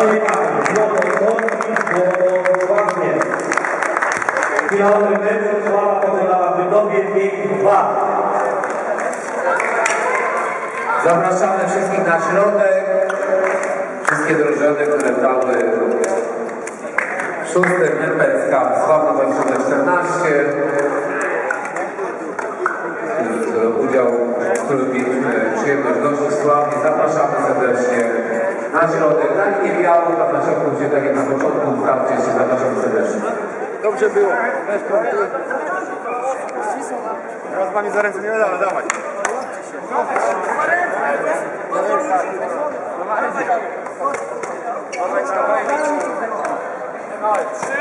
Karoli Adam, złoto kotki, bo ładnie. Chwila odrębnego, chwała podlała wydobie, pięknie, dwa. Zapraszamy wszystkich na środek. Wszystkie drużyny, które dały w szóstym MPS Cup Sławno 2014. Udział, w którym mieliśmy przyjemność gości w Zapraszamy na środek. Na linię białą, tam na środku, gdzie tak jak na początku w karcie się zapraszamy serdecznie. Dobrze było. Weź. Teraz z wami za ręce nie da, ale dawaj. Trzy,